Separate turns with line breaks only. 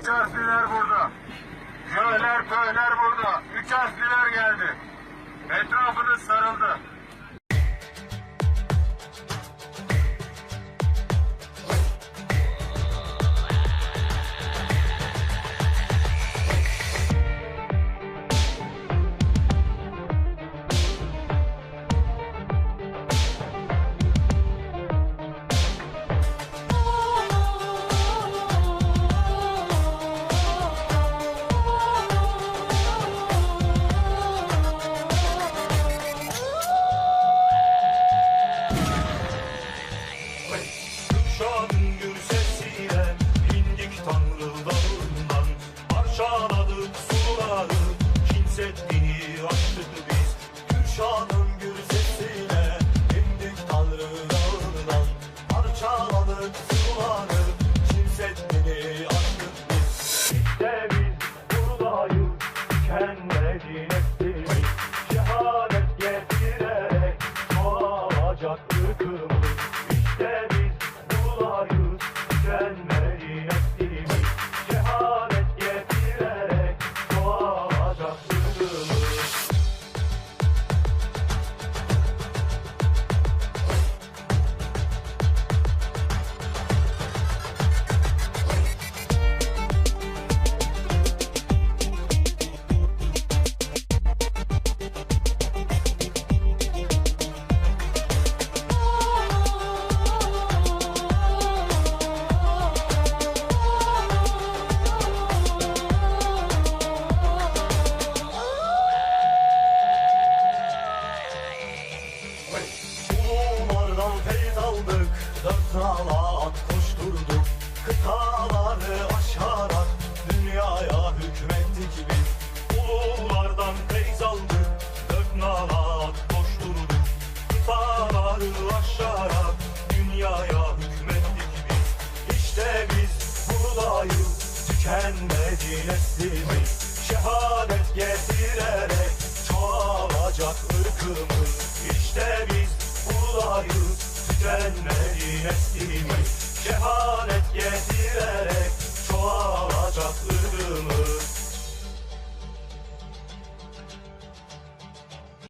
Üç harfliler burada. Jöler, pöyler burada. Üç harfliler geldi. Etrafınız sarıldı.
Tükenmedi neslimiz Şehadet getirerek Çoğalacak ırkımız Dört nala at koşturduk Kıtaları aşarak Dünyaya hükmettik biz Ululardan feyz aldık Dört nala at koşturduk Kıtaları aşarak Dünyaya hükmettik biz İşte biz buradayız Tükenmedi neslimiz Şehadet getirerek Çoğalacak ırkımız. İşte biz buradayız Tükenmedi neslimiz Şehadet getirerek